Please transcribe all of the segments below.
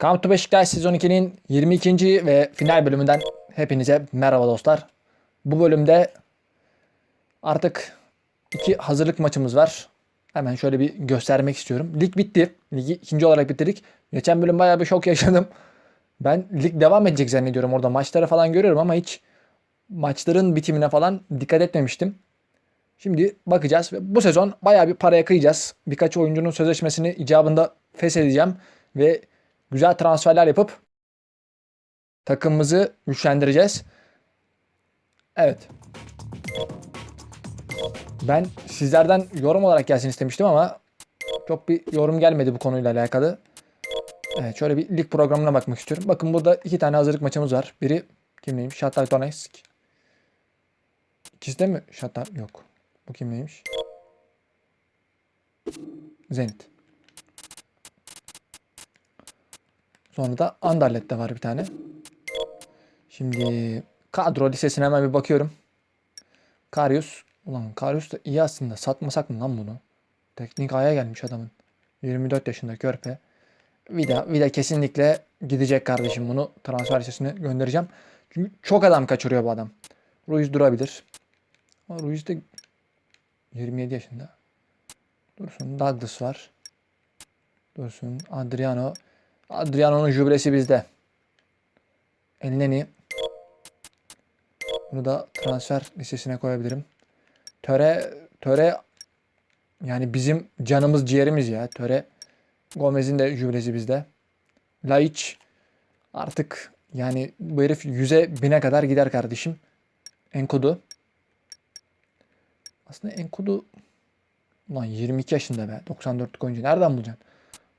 Come to Beşiktaş sezon 2'nin 22. ve final bölümünden hepinize merhaba dostlar. Bu bölümde artık iki hazırlık maçımız var. Hemen şöyle bir göstermek istiyorum. Lig bitti. Ligi ikinci olarak bitirdik. Geçen bölüm bayağı bir şok yaşadım. Ben lig devam edecek zannediyorum orada. Maçları falan görüyorum ama hiç maçların bitimine falan dikkat etmemiştim. Şimdi bakacağız. ve Bu sezon bayağı bir paraya kıyacağız. Birkaç oyuncunun sözleşmesini icabında feshedeceğim. Ve güzel transferler yapıp takımımızı güçlendireceğiz. Evet. Ben sizlerden yorum olarak gelsin istemiştim ama çok bir yorum gelmedi bu konuyla alakalı. Evet şöyle bir lig programına bakmak istiyorum. Bakın burada iki tane hazırlık maçımız var. Biri kimleymiş? Shakhtar Donetsk. İkisi de mi Shakhtar? Yok. Bu kimleymiş? Zenit. Sonra da Anderlet'te var bir tane. Şimdi kadro listesine hemen bir bakıyorum. Karius. Ulan Karius da iyi aslında. Satmasak mı lan bunu? Teknik aya gelmiş adamın. 24 yaşında körpe. Vida, Vida kesinlikle gidecek kardeşim bunu. Transfer listesine göndereceğim. Çünkü çok adam kaçırıyor bu adam. Ruiz durabilir. Ama Ruiz de 27 yaşında. Dursun Douglas var. Dursun Adriano. Adriano'nun jübilesi bizde. Elneni. Bunu da transfer listesine koyabilirim. Töre Töre yani bizim canımız ciğerimiz ya. Töre Gomez'in de jübilesi bizde. Laiç artık yani bu herif yüze bine kadar gider kardeşim. Enkudu. Aslında Enkudu Ulan 22 yaşında be. 94'lük oyuncu. Nereden bulacaksın?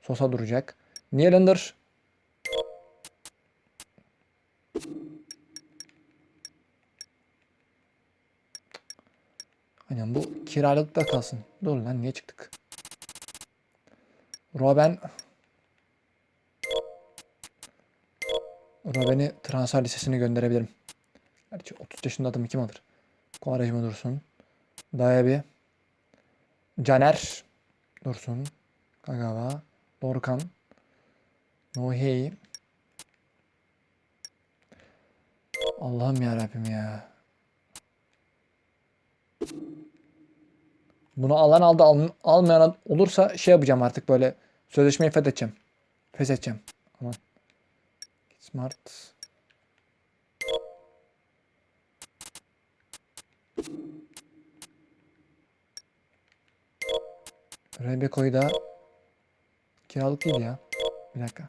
Sosa duracak. Nylander. Aynen bu kiralıkta kalsın. Dur lan niye çıktık? Robben Robben'i transfer listesine gönderebilirim. Gerçi 30 yaşında adamı kim alır? Kovarejma dursun. Dayabi. Caner. Dursun. Kagawa. Dorkan. Nohey. Allah'ım ya Rabbim ya. Bunu alan aldı al, almayan olursa şey yapacağım artık böyle sözleşmeyi fethedeceğim. Feshedeceğim. Aman. Smart. Rebecco'yu da kiralık değil ya. Bir dakika.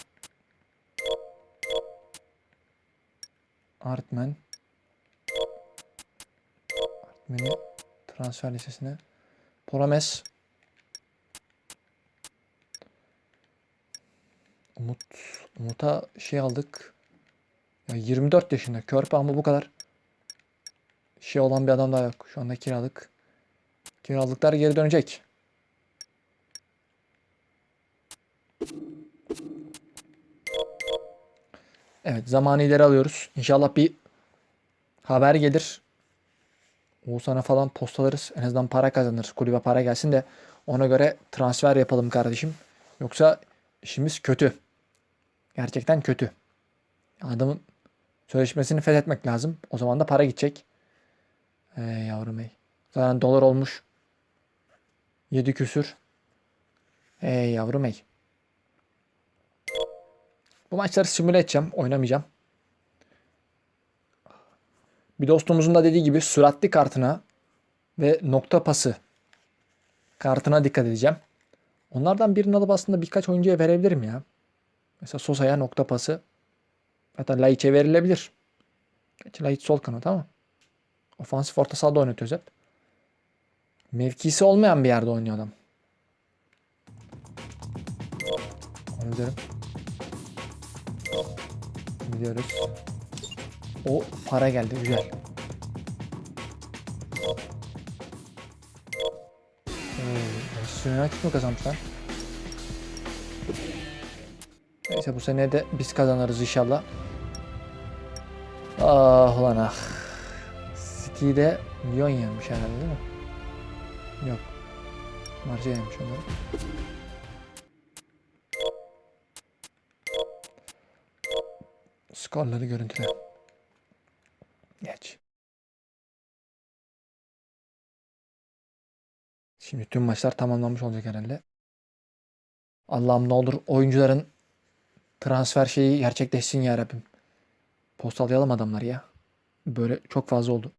Artman. Artman'i transfer listesine. Promes. Umut. Umut'a şey aldık. Ya 24 yaşında. Körpe ama bu kadar şey olan bir adam daha yok. Şu anda kiralık. Kiralıklar geri dönecek. Evet zamanı ileri alıyoruz. İnşallah bir haber gelir. Oğuzhan'a falan postalarız. En azından para kazanır. Kulübe para gelsin de ona göre transfer yapalım kardeşim. Yoksa işimiz kötü. Gerçekten kötü. Adamın sözleşmesini fethetmek lazım. O zaman da para gidecek. Ey yavrum ey. Zaten dolar olmuş. 7 küsür. Ey yavrum ey. Bu maçları simüle edeceğim. Oynamayacağım. Bir dostumuzun da dediği gibi süratli kartına ve nokta pası kartına dikkat edeceğim. Onlardan birini alıp aslında birkaç oyuncuya verebilirim ya. Mesela Sosa'ya nokta pası. Hatta Laiç'e verilebilir. Gerçi Laiç sol kanat ama. Ofansif orta sahada oynatıyoruz hep. Mevkisi olmayan bir yerde oynuyor adam. Onu derim. Gidiyoruz. O para geldi güzel. Manchester United mi kazanmış lan? Neyse bu sene de biz kazanırız inşallah. Ah ulan ah. City'de Lyon yenmiş herhalde değil mi? Yok. Marca yenmiş onları. Skorları görüntüle. Geç. Şimdi tüm maçlar tamamlanmış olacak herhalde. Allah'ım ne olur oyuncuların transfer şeyi gerçekleşsin ya Rabbim. Postalayalım adamları ya. Böyle çok fazla oldu.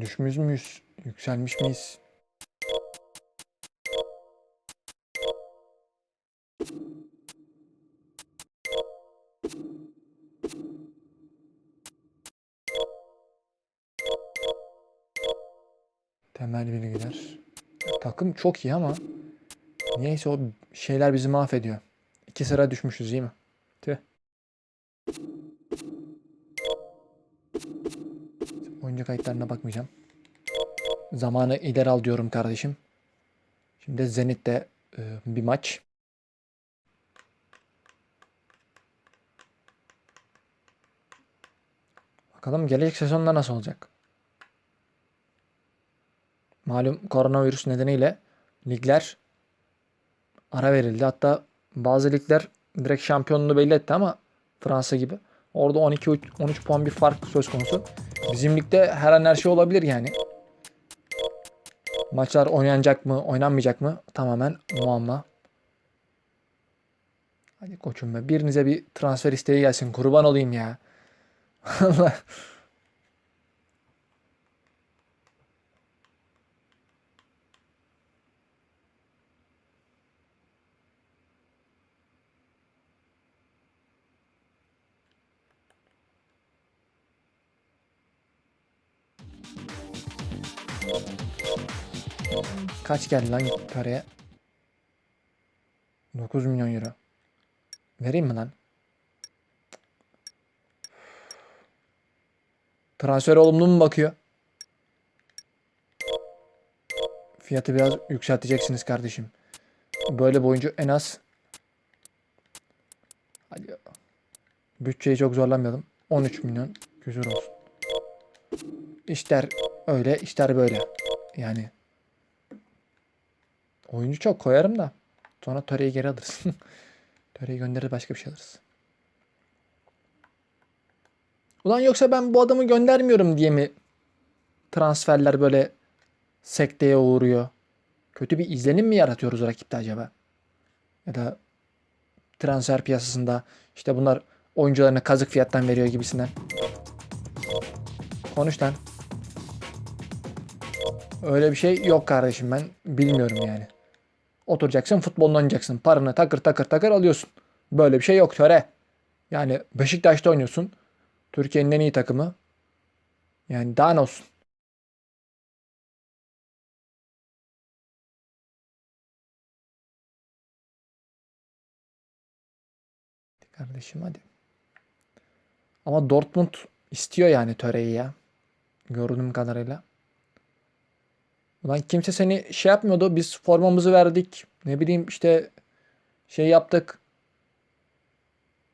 Düşmüş müyüz? Yükselmiş miyiz? Temel bilgiler. Takım çok iyi ama niyeyse o şeyler bizi mahvediyor. İki sıra düşmüşüz değil mi? Tüh. Oyuncu kayıtlarına bakmayacağım. Zamanı ileri al diyorum kardeşim. Şimdi Zenit'te e, bir maç. Bakalım gelecek sezonda nasıl olacak? Malum koronavirüs nedeniyle ligler ara verildi. Hatta bazı ligler direkt şampiyonluğunu belli etti ama Fransa gibi. Orada 12-13 puan bir fark söz konusu. Bizim ligde her an her şey olabilir yani. Maçlar oynanacak mı, oynanmayacak mı? Tamamen muamma. Hadi koçum be. Birinize bir transfer isteği gelsin. Kurban olayım ya. Allah. Kaç geldi lan paraya? 9 milyon euro. Vereyim mi lan? Transfer olumlu mu bakıyor? Fiyatı biraz yükselteceksiniz kardeşim. Böyle bir oyuncu en az Hadi. Bütçeyi çok zorlamayalım. 13 milyon küsur olsun. İşler öyle, işler böyle. Yani oyuncu çok koyarım da sonra Töre'yi geri alırız. Töre'yi gönderir başka bir şey alırız. Ulan yoksa ben bu adamı göndermiyorum diye mi transferler böyle sekteye uğruyor? Kötü bir izlenim mi yaratıyoruz rakipte acaba? Ya da transfer piyasasında işte bunlar oyuncularını kazık fiyattan veriyor gibisinden. Konuş lan. Öyle bir şey yok kardeşim ben bilmiyorum yani. Oturacaksın futbolunu oynayacaksın. Paranı takır takır takır alıyorsun. Böyle bir şey yok töre. Yani Beşiktaş'ta oynuyorsun. Türkiye'nin en iyi takımı. Yani daha ne olsun. Kardeşim hadi. Ama Dortmund istiyor yani töreyi ya. Gördüğüm kadarıyla. Ulan kimse seni şey yapmıyordu. Biz formamızı verdik. Ne bileyim işte şey yaptık.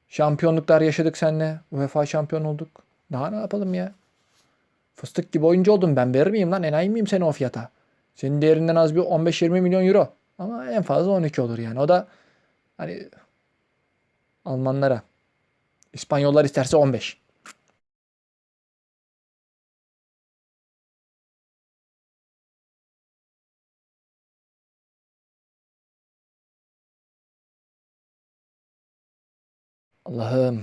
Şampiyonluklar yaşadık seninle. UEFA şampiyon olduk. Daha ne yapalım ya? Fıstık gibi oyuncu oldum ben. Verir miyim lan? Enayi miyim seni o fiyata? Senin değerinden az bir 15-20 milyon euro. Ama en fazla 12 olur yani. O da hani Almanlara. İspanyollar isterse 15. Allah'ım.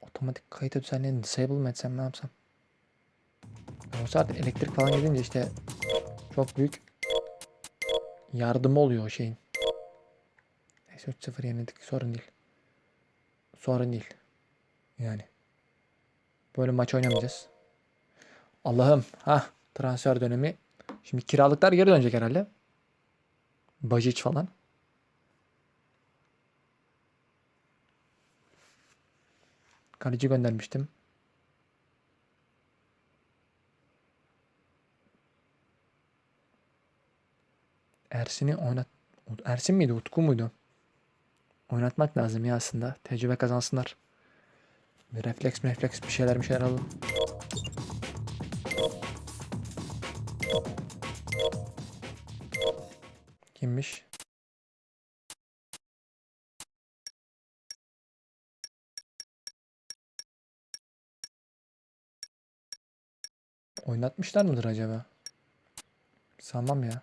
Otomatik kayıt düzenlerini disable mı etsem ne yapsam? O saat elektrik falan gidince işte çok büyük yardımı oluyor o şeyin. Neyse 3-0 yenildik sorun değil. Sorun değil. Yani. Böyle maç oynamayacağız. Allah'ım. ha transfer dönemi. Şimdi kiralıklar geri dönecek herhalde. Bajic falan. Kaleci göndermiştim. Ersin'i oynat... Ersin miydi? Utku muydu? Oynatmak lazım ya aslında. Tecrübe kazansınlar. Bir refleks refleks bir şeyler bir şeyler alalım. Kimmiş? Oynatmışlar mıdır acaba? Sanmam ya.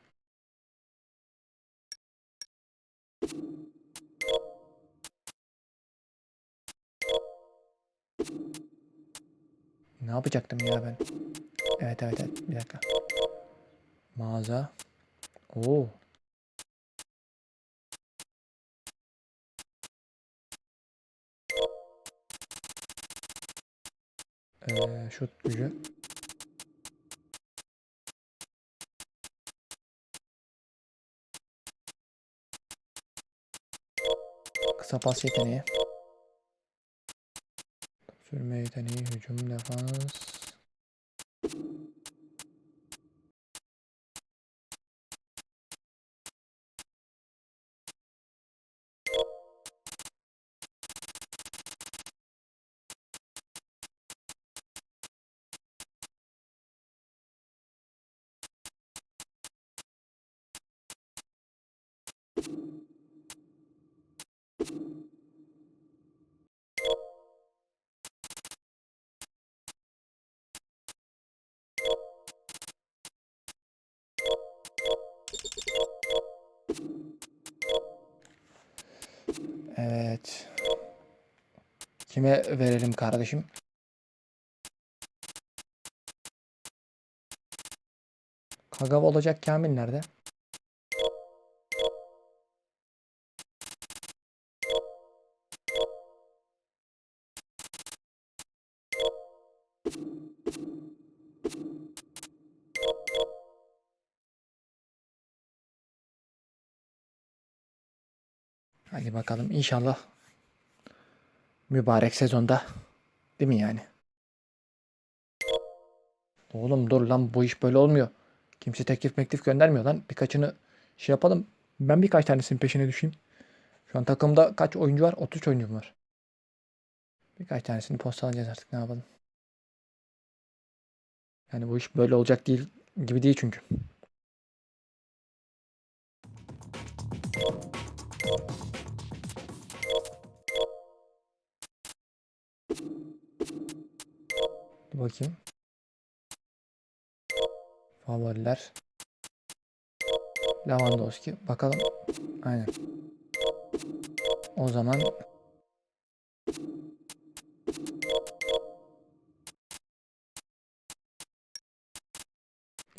Ne yapacaktım ya ben? Evet evet evet bir dakika. Mağaza. Oo. Ee, şut gücü. Kısa pas yeteneği. Sürme yeteneği, hücum, defans. Evet. Kime verelim kardeşim? Kagawa olacak Kamil nerede? Hadi bakalım inşallah mübarek sezonda değil mi yani? Oğlum dur lan bu iş böyle olmuyor. Kimse teklif meklif göndermiyor lan. Birkaçını şey yapalım. Ben birkaç tanesinin peşine düşeyim. Şu an takımda kaç oyuncu var? 33 oyuncu var. Birkaç tanesini postalayacağız artık ne yapalım. Yani bu iş böyle olacak değil gibi değil çünkü. Dur bakayım. Favoriler. Lewandowski. Bakalım. Aynen. O zaman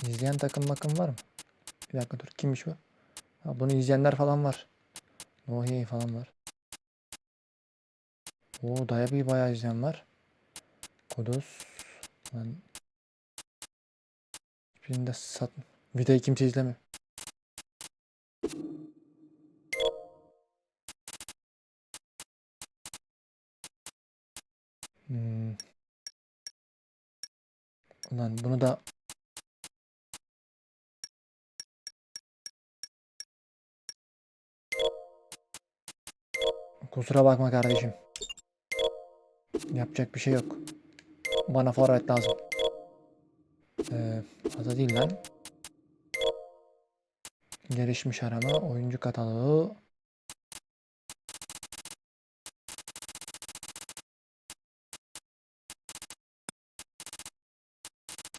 izleyen takım bakım var mı? Bir dakika dur. Kimmiş bu? Ha, bunu izleyenler falan var. Nohiye falan var. Oo daya bir bayağı izleyen var. Kudüs. Lan. Hiçbirinde sat. Videoyu kimse izlemiyor. Hmm. Ulan bunu da Kusura bakma kardeşim. Yapacak bir şey yok. Bana forvet lazım. Ee, fazla değil lan. Gelişmiş arama, oyuncu kataloğu.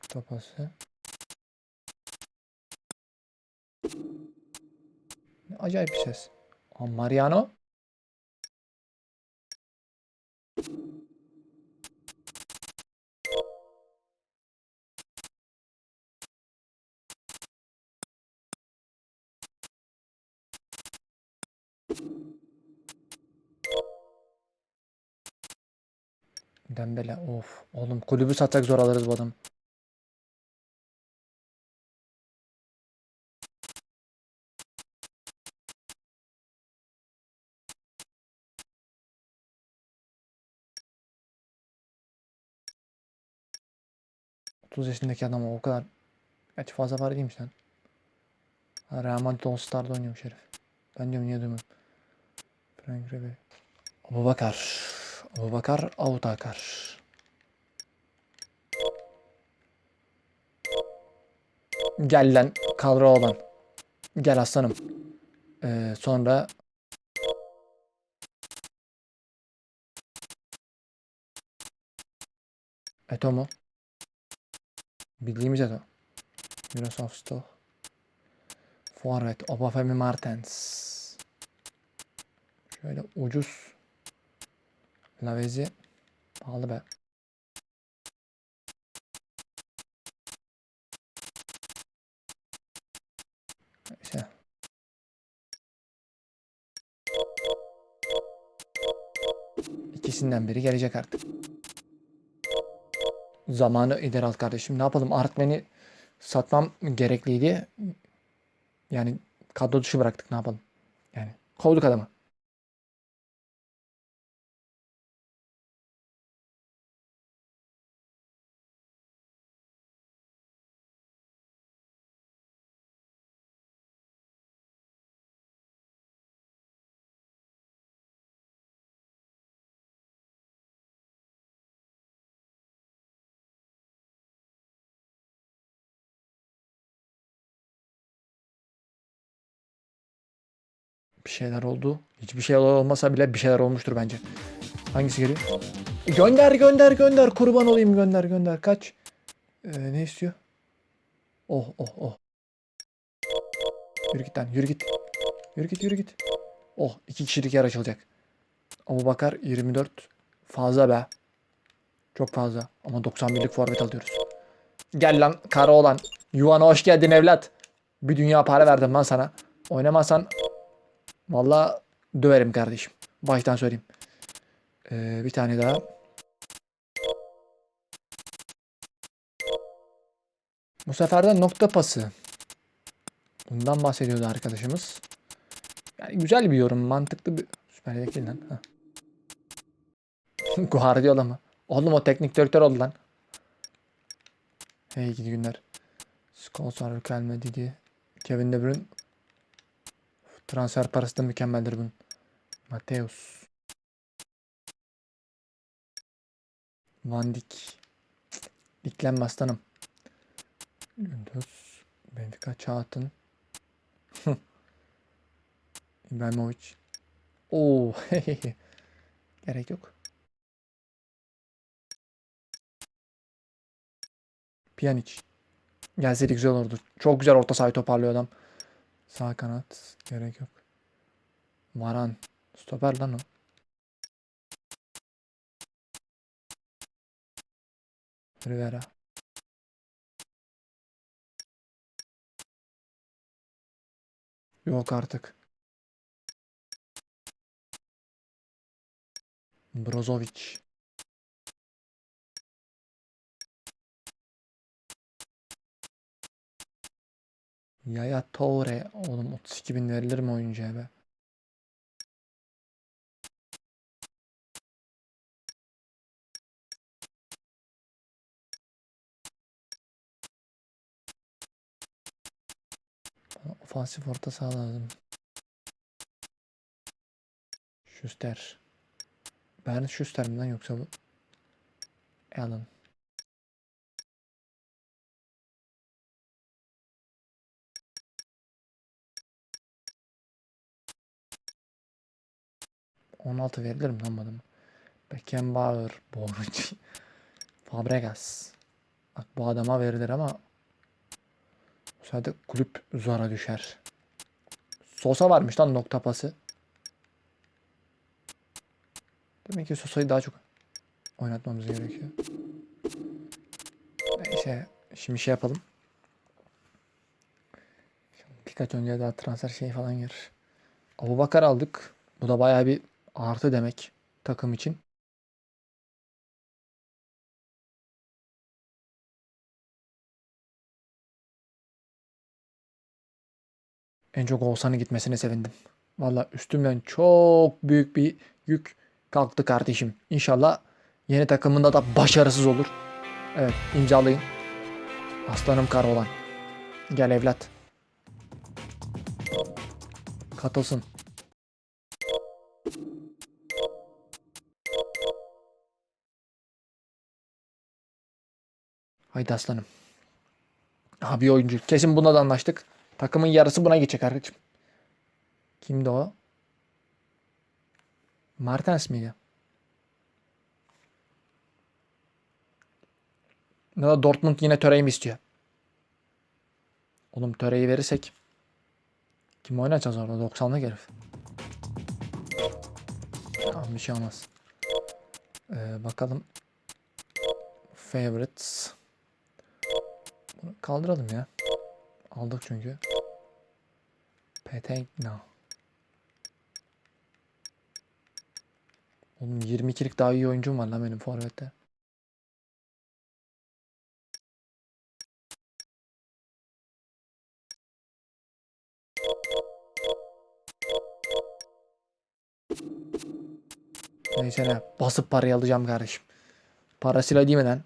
Topası. Acayip bir ses. Mariano. Dembele. Of. Oğlum kulübü satsak zor alırız bu adam. Otuz yaşındaki adam o kadar Gerçi fazla para değilmiş lan. Real Madrid All Star'da oynuyormuş herif. Ben diyorum niye duymuyorum. Frank Ribery. Abu Bakar. Abu Bakar Avutakar. Gel lan kadro olan. Gel aslanım. Ee, sonra Eto mu? Bildiğimiz Eto. Miroslav Stoh. Forvet. Obafemi Martens. Şöyle ucuz. Lavezi. Pahalı be. Neyse. İkisinden biri gelecek artık. Zamanı ileri al kardeşim. Ne yapalım? Artmen'i satmam gerekliydi. Yani kadro dışı bıraktık. Ne yapalım? Yani kovduk adamı. Bir şeyler oldu. Hiçbir şey olmasa bile bir şeyler olmuştur bence. Hangisi geliyor? Gönder gönder gönder. Kurban olayım gönder gönder. Kaç? Ee, ne istiyor? Oh oh oh. Yürü git lan yürü git. Yürü git yürü git. Oh iki kişilik yer açılacak. Abu Bakar 24. Fazla be. Çok fazla. Ama 91'lik forvet alıyoruz. Gel lan kara olan. Yuvana hoş geldin evlat. Bir dünya para verdim lan sana. Oynamazsan Vallahi döverim kardeşim. Baştan söyleyeyim. Ee, bir tane daha. Bu sefer de nokta pası. Bundan bahsediyordu arkadaşımız. Yani güzel bir yorum. Mantıklı bir... Süper Lig değil lan. Guardiola mı? Oğlum o teknik direktör oldu lan. Hey gidi günler. Scholes var, gelmedi. Kevin De Bruyne Transfer parası da mükemmeldir bunun. Mateus. Van Dijk. Diklenme aslanım. Gündüz. Benfica Çağatın. İbrahimovic. Oo. Gerek yok. Pjanic. Gelseydi güzel olurdu. Çok güzel orta sahayı toparlıyor adam. Sağ kanat. Gerek yok. Varan. Stoper lan o. Rivera. Yok artık. Brozovic. Yaya Toure. Oğlum 32 bin verilir mi oyuncuya be? Ofansif orta saha lazım. Schuster. Ben Schuster mi lan yoksa bu? Allen. On altı verilir mi lan adama? Beckenbauer, Bonucci, Fabregas. Bak bu adama verilir ama bu sefer kulüp zora düşer. Sosa varmış lan nokta pası. Demek ki Sosa'yı daha çok oynatmamız gerekiyor. Neyse şimdi şey yapalım. Birkaç önce daha transfer şey falan gelir. Abu Bakar aldık. Bu da bayağı bir artı demek takım için. En çok Oğuzhan'ın gitmesine sevindim. Valla üstümden çok büyük bir yük kalktı kardeşim. İnşallah yeni takımında da başarısız olur. Evet imzalayın. Aslanım kar olan. Gel evlat. katılsın. Haydi aslanım. Aha bir oyuncu. Kesin buna da anlaştık. Takımın yarısı buna geçecek arkadaşım. Kimdi o? Martens miydi? Ya da Dortmund yine töreyi mi istiyor? Oğlum töreyi verirsek kim oynayacağız orada? 90'lık herif. Tamam bir şey olmaz. Ee, bakalım. Favorites. Bunu kaldıralım ya. Aldık çünkü. Petegna. Oğlum 22'lik daha iyi oyuncum var lan benim forvette. Neyse ne. Basıp parayı alacağım kardeşim. Parasıyla değil mi lan?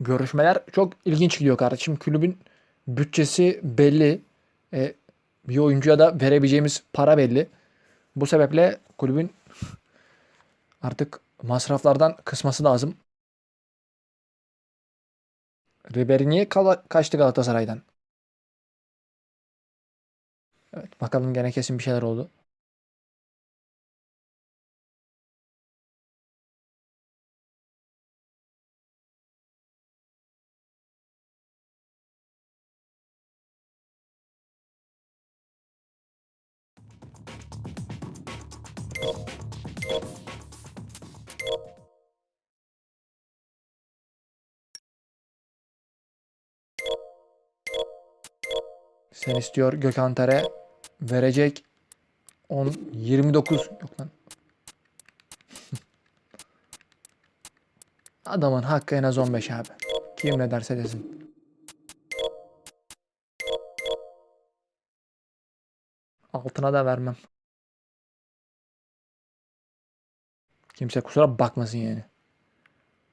Görüşmeler çok ilginç gidiyor kardeşim. Kulübün bütçesi belli. E, bir oyuncuya da verebileceğimiz para belli. Bu sebeple kulübün artık masraflardan kısması lazım. Ribery niye kaçtı Galatasaray'dan? Evet bakalım gene kesin bir şeyler oldu. Sen istiyor Gökhan Tere verecek 10 29 yok lan. Adamın hakkı en az 15 abi. Kim ne derse desin. Altına da vermem. Kimse kusura bakmasın yani.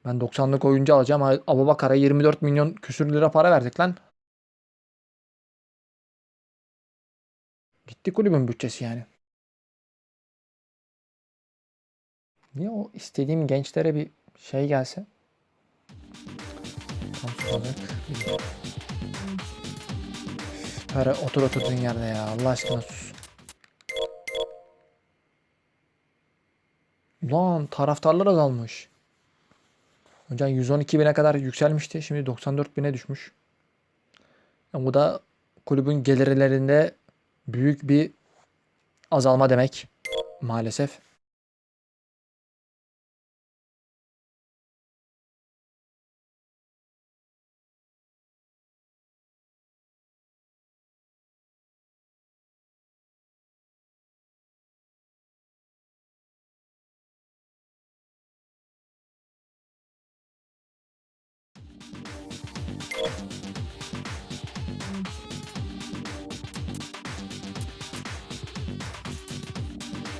Ben 90'lık oyuncu alacağım. Abubakar'a 24 milyon küsür lira para verdik lan. Gitti kulübün bütçesi yani. Niye o istediğim gençlere bir şey gelse? Para otur oturduğun yerde ya. Allah aşkına sus. Ulan taraftarlar azalmış. Hocam 112 bine kadar yükselmişti. Şimdi 94 bine düşmüş. Yani bu da kulübün gelirlerinde büyük bir azalma demek maalesef.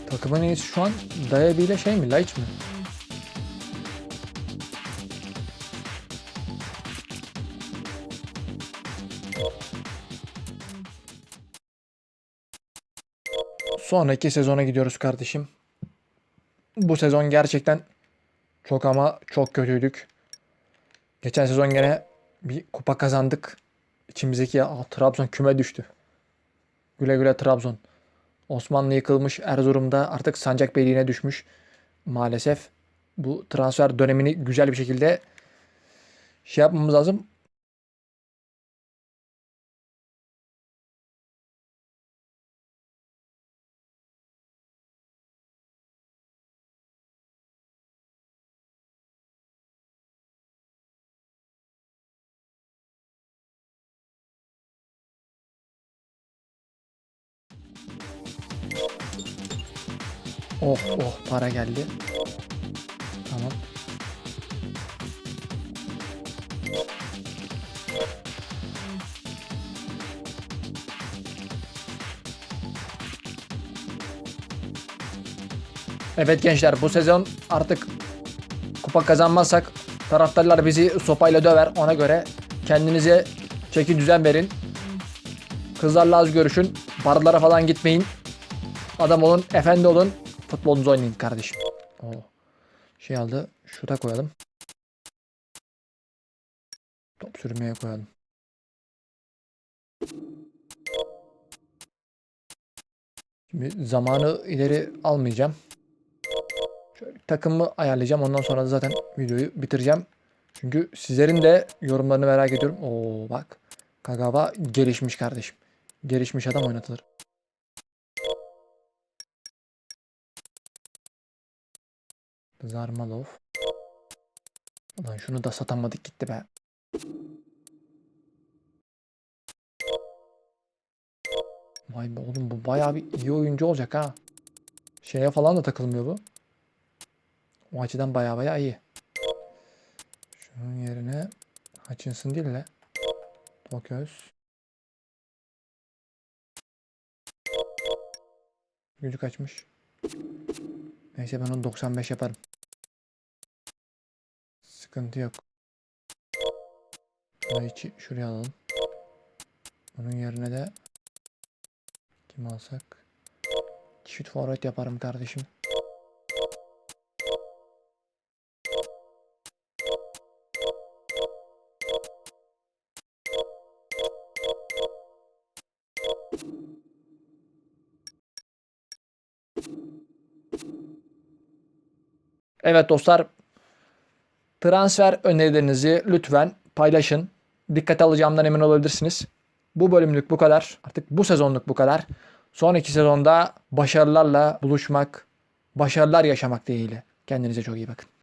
Takımın iyisi şu an Diaby ile şey mi? Light mi? Sonraki sezona gidiyoruz kardeşim. Bu sezon gerçekten çok ama çok kötüydük. Geçen sezon gene bir kupa kazandık. İçimizdeki ya, Trabzon küme düştü. Güle güle Trabzon. Osmanlı yıkılmış Erzurum'da artık Sancakbeyliğine düşmüş. Maalesef bu transfer dönemini güzel bir şekilde şey yapmamız lazım. Oh oh para geldi. Tamam. Evet gençler bu sezon artık kupa kazanmazsak taraftarlar bizi sopayla döver. Ona göre kendinize çeki düzen verin. Kızlarla az görüşün. Barlara falan gitmeyin. Adam olun, efendi olun. Futbolunuzu oynayın kardeşim. Oo. Şey aldı. Şuta koyalım. Top sürmeye koyalım. Şimdi zamanı ileri almayacağım. Şöyle takımı ayarlayacağım. Ondan sonra da zaten videoyu bitireceğim. Çünkü sizlerin de yorumlarını merak ediyorum. Oo bak. Kagawa gelişmiş kardeşim. Gelişmiş adam oynatılır. Zarmalov. Ulan şunu da satamadık gitti be. Vay be oğlum bu bayağı bir iyi oyuncu olacak ha. Şeye falan da takılmıyor bu. O açıdan bayağı bayağı iyi. Şunun yerine Hutchinson değil de Toköz. Gücü kaçmış. Neyse ben onu 95 yaparım. Sıkıntı yok. Şurayı içi şuraya alalım. Bunun yerine de kim alsak? Çift forvet yaparım kardeşim. Evet dostlar. Transfer önerilerinizi lütfen paylaşın. Dikkate alacağımdan emin olabilirsiniz. Bu bölümlük bu kadar. Artık bu sezonluk bu kadar. Sonraki sezonda başarılarla buluşmak, başarılar yaşamak dileğiyle. Kendinize çok iyi bakın.